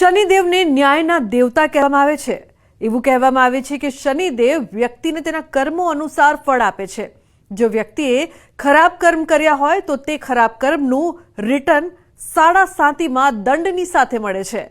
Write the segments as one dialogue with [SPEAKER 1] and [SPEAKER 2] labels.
[SPEAKER 1] શનિદેવને ન્યાયના દેવતા કહેવામાં આવે છે. એવું કહેવામાં આવે છે કે શનિદેવ વ્યક્તિને તેના કર્મો અનુસાર ફળ આપે છે. જો વ્યક્તિએ ખરાબ કર્મ કર્યા હોય તો તે ખરાબ કર્મનું રિટર્ન સાડા સાતીમાં દંડની સાથે મળે છે.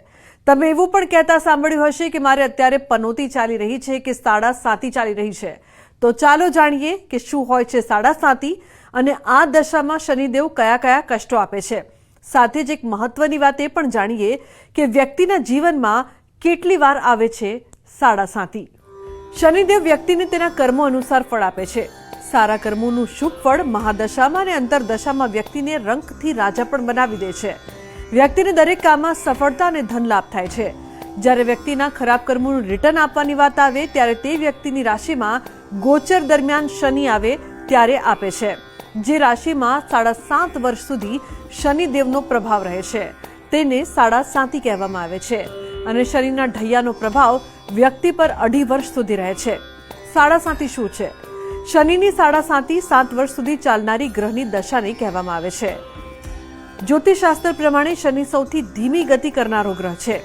[SPEAKER 1] તમે એવું પણ કહેતા સાંભળ્યું હશે કે મારે અત્યારે પનોતી ચાલી રહી છે કે સાડા સાતી ચાલી રહી છે. તો ચાલો જાણીએ કે શું હોય છે સાડા સાતી અને આ દશામાં શનિદેવ કયા કયા કષ્ટો આપે છે. સાથે જ એક મહત્વની વાત એ પણ જાણીએ કે વ્યક્તિના જીવનમાં કેટલી વાર આવે છે સાડા સાતી. શનિદેવ વ્યક્તિને તેના કર્મો અનુસાર ફળ આપે છે. સારા કર્મોનું શુભ ફળ મહાદશામાં અને અંતરદશામાં વ્યક્તિને રંગથી રાજા પણ બનાવી દે છે. વ્યક્તિને દરેક કામમાં સફળતા અને ધન લાભ થાય છે. જ્યારે વ્યક્તિના ખરાબ કર્મોનું રિટર્ન આપવાની વાત આવે, ત્યારે તે વ્યક્તિની રાશિમાં ગોચર દરમિયાન શનિ આવે, ત્યારે આપે છે. જે રાશિમાં સાડા સાત વર્ષ સુધી શનિદેવનો પ્રભાવ રહે છે. તેને સાડા સાતી કહેવામાં આવે છે અને શનિના ઢૈયાનો પ્રભાવ વ્યક્તિ પર અઢી વર્ષ સુધી રહે છે. સાડા સાતી શું છે? શનિની સાડા સાતી સાત વર્ષ સુધી ચાલનારી ગ્રહની દશાને કહેવામાં આવે છે. જ્યોતિષશાસ્ત્ર પ્રમાણે શનિ સૌથી ધીમી ગતિ કરનારો ગ્રહ છે.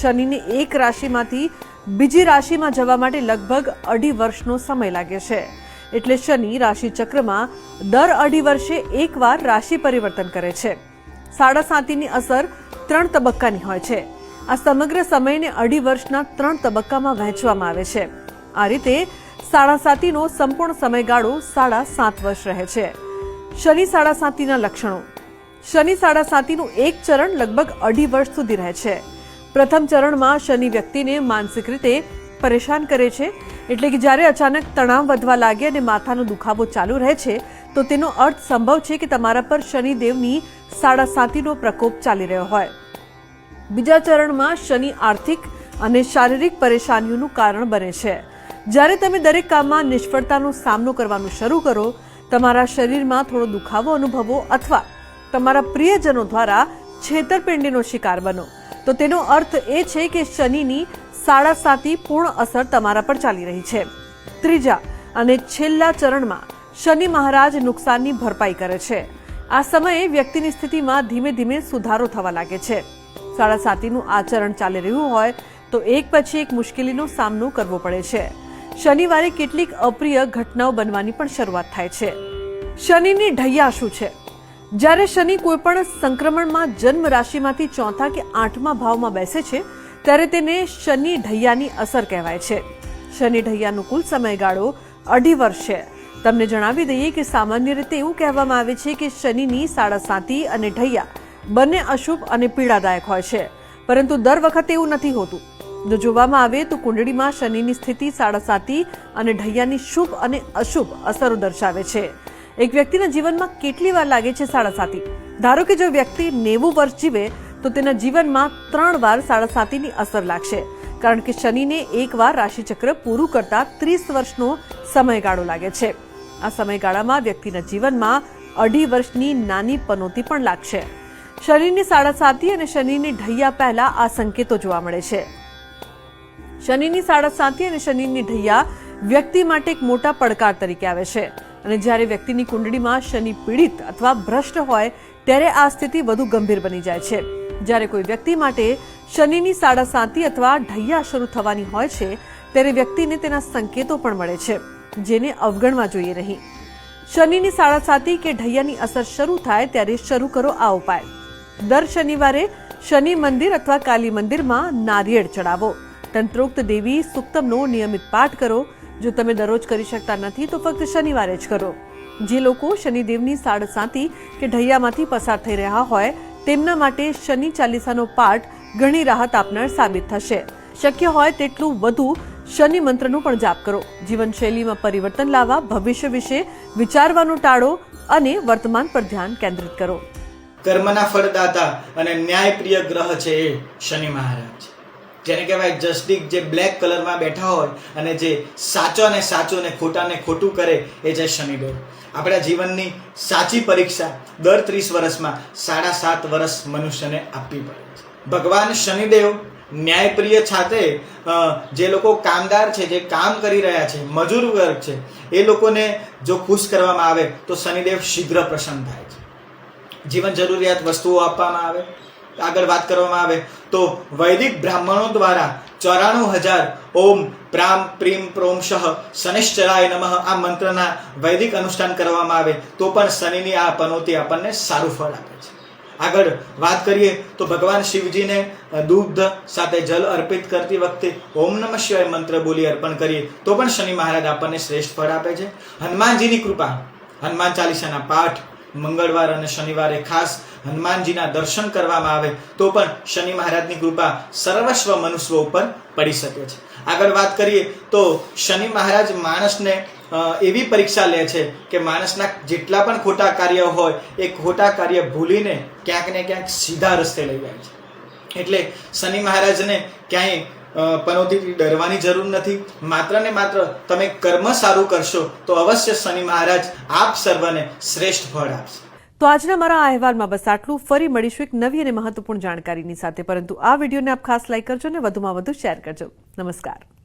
[SPEAKER 1] શનિને એક રાશિમાંથી બીજી રાશિમાં જવા માટે લગભગ અઢી વર્ષનો સમય લાગે છે. એટલે શનિ રાશિ ચક્રમાં દર અઢી વર્ષે એકવાર રાશિ પરિવર્તન કરે છે. સાડા સાતીની અસર ત્રણ તબક્કાની હોય છે. આ સમગ્ર સમયને અઢી વર્ષના ત્રણ તબક્કામાં વહેંચવામાં આવે છે. આ રીતે સાડા સાતીનો સંપૂર્ણ સમયગાળો સાડા સાત વર્ષ રહે છે. શનિ સાડા સાતીના લક્ષણો. શનિ સાડા સાતીનું એક ચરણ લગભગ અઢી વર્ષ સુધી રહે છે. પ્રથમ ચરણમાં શનિ વ્યક્તિને માનસિક રીતે પરેશાન કરે છે એટલે કે જ્યારે અચાનક તણાવ વધવા લાગે અને માથાનો દુખાવો ચાલુ રહે છે, તો તેનો અર્થ સંભવ છે કે તમારા પર શનિદેવની સાડા સાતીનો પ્રકોપ ચાલી રહ્યો હોય. બીજા ચરણમાં શનિ આર્થિક અને શારીરિક પરેશાનીઓનું કારણ બને છે. જ્યારે તમે દરેક કામમાં નિષ્ફળતાનો સામનો કરવાનું શરૂ કરો, તમારા શરીરમાં થોડો દુખાવો અનુભવો અથવા તમારા પ્રિયજનો દ્વારા છેતરપિંડીનો શિકાર બનો. તો તેનો અર્થ એ છે કે શનિની સાડા સાતી પૂર્ણ અસર તમારા પર ચાલી રહી છે. ત્રીજા, અને છેલ્લા ચરણમાં શનિ મહારાજ નુકસાનની ભરપાઈ કરે છે. આ સમયે વ્યક્તિની સ્થિતિમાં ધીમે ધીમે સુધારો થવા લાગે છે. સાડા સાતીનું આચરણ ચાલી રહ્યું હોય તો એક પછી એક મુશ્કેલીનો સામનો કરવો પડે છે. શનિવારે કેટલીક અપ્રિય ઘટનાઓ બનવાની પણ શરૂઆત થાય છે. શનિની ઢૈયા શું છે? જ્યારે શનિ કોઈ પણ સંક્રમણમાં જન્મ રાશિમાંથી ચોથા કે આઠમા ભાવમાં બેસે છે, ત્યારે તેને શનિ ઢૈયાની અસર કહેવાય છે. શનિ ઢૈયાનો કુલ સમયગાળો અઢી વર્ષ છે. તમને જણાવી દઈએ કે સામાન્ય રીતે એવું કહેવામાં આવે છે કે શનિની સાડા સાતી અને ઢૈયા બંને અશુભ અને પીડાદાયક હોય છે. પરંતુ દર વખતે એવું નથી હોતું. જો જોવામાં આવે તો કુંડળીમાં શનિની સ્થિતિ સાડા સાતી અને ઢૈયાની શુભ અને અશુભ અસરો દર્શાવે છે. એક વ્યક્તિના જીવનમાં કેટલી વાર લાગે છે સાડા સાતી? ધારો કે જો વ્યક્તિ નેવું વર્ષ જીવે, તો તેના જીવનમાં ત્રણ વાર સાડાસાતીની અસર લાગશે. કારણ કે શનિને એક વાર રાશિચક્ર પૂરું કરતા ત્રીસ વર્ષનો સમયગાળો લાગે છે. આ સમયગાળામાં વ્યક્તિના જીવનમાં અઢી વર્ષની નાની પનોતી પણ લાગશે. શનિની સાડા સાતી અને શનિની ઢૈયા પહેલા આ સંકેતો જોવા મળે છે. શનિની સાડા સાતી અને શનિની ઢૈયા વ્યક્તિ માટે એક મોટા પડકાર તરીકે આવે છે. અને જ્યારે વ્યક્તિની કુંડળીમાં શનિ પીડિત અથવા ભ્રષ્ટ હોય, ત્યારે આ સ્થિતિ વધુ ગંભીર બની જાય છે. જ્યારે કોઈ વ્યક્તિ માટે શનિની સાડા સાતી અથવા ઢૈયા શરૂ થવાની હોય છે, ત્યારે વ્યક્તિને તેના સંકેતો પણ મળે છે, જેને અવગણવા જોઈએ નહીં. શનિની સાડા સાતી કે ઢૈયાની અસર શરૂ થાય ત્યારે શરૂ કરો આ ઉપાય. દર શનિવારે શનિ મંદિર અથવા કાલી મંદિરમાં નારિયેળ ચડાવો. તંત્રોક્ત દેવી સુક્તમનો નિયમિત પાઠ કરો જો તમે દરરોજ કરી શકતા નથી, તો ફક્ત શનિવારે જ કરો. જે લોકો શનિદેવની સાડસાતી કે ઢૈયામાંથી પસાર થઈ રહ્યા હોય, તેમના માટે શનિ ચાલીસાનો પાઠ ઘણી રાહત આપનાર સાબિત થશે. શક્ય હોય તેટલું વધુ શનિ મંત્રનો પણ જાપ કરો. જીવનશૈલીમાં પરિવર્તન લાવવા, ભવિષ્ય વિશે વિચારવાનું ટાળો અને વર્તમાન પર ધ્યાન કેન્દ્રિત કરો.
[SPEAKER 2] કર્મના ફળદાતા અને ન્યાયપ્રિય ગ્રહ છે એ શનિ મહારાજ. જેને કહેવાય જસ્ટિક જે બ્લેક કલરમાં બેઠા હોય અને જે સાચો ને સાચું ને ખોટા ને ખોટું કરે એ છે શનિદેવ. આપણા જીવનની સાચી પરીક્ષા દર ત્રીસ વર્ષમાં સાડા સાત વર્ષ મનુષ્યને આપવી પડે છે. ભગવાન શનિદેવ ન્યાયપ્રિય સાથે જે લોકો કામદાર છે, જે કામ કરી રહ્યા છે, મજૂર વર્ગ છે, એ લોકોને જો ખુશ કરવામાં આવે તો શનિદેવ શીઘ્ર પ્રસન્ન થાય છે. જીવન જરૂરિયાત વસ્તુઓ આપવામાં આવે આગળ વાત કરવામાં આવે તો વૈદિક બ્રાહ્મણો દ્વારા ચોરાણું હજાર ઓમ પ્રામ પ્રીમ પ્રોમ શહ શનિશ્ચરાય નમઃ આ મંત્રના વૈદિક અનુષ્ઠાન કરવામાં આવે તો પણ શનિની આ પનોતી આપણને સારું ફળ આપે છે. આગળ વાત કરીએ તો ભગવાન શિવજીને દુગ્ધ સાથે જલ અર્પિત કરતી વખતે ઓમ નમઃ શિવાય મંત્ર બોલી અર્પણ કરીએ તો પણ શનિ મહારાજ આપણને શ્રેષ્ઠ ફળ આપે છે. હનુમાનજીની કૃપા, હનુમાન ચાલીસાના પાઠ મંગળવાર અને શનિવારે ખાસ હનુમાનજીના દર્શન કરવામાં આવે, તો પણ શનિ મહારાજની કૃપા સર્વસ્વ મનુષ્ય ઉપર પડી શકે છે. આગળ વાત કરીએ, તો શનિ મહારાજ માણસને એવી પરીક્ષા લે છે કે માણસના જેટલા પણ ખોટા કાર્ય હોય, એ ખોટા કાર્ય ભૂલીને ક્યાંક ને ક્યાંક સીધા રસ્તે લઈ જાય છે. એટલે શનિ મહારાજને ક્યાંય પનોતીથી ડરવાની જરૂર નથી. માત્ર ને માત્ર તમે કર્મ સારું કરશો, તો અવશ્ય શનિ મહારાજ આપ સર્વને શ્રેષ્ઠ ફળ આપશે.
[SPEAKER 1] તો આજના મારા આ અહેવાલમાં બસ આટલું. ફરી મળીશું એક નવી અને મહત્વપૂર્ણ જાણકારીની સાથે. પરંતુ આ વિડીયોને આપ ખાસ લાઈક કરજો અને વધુમાં વધુ શેર કરજો. નમસ્કાર.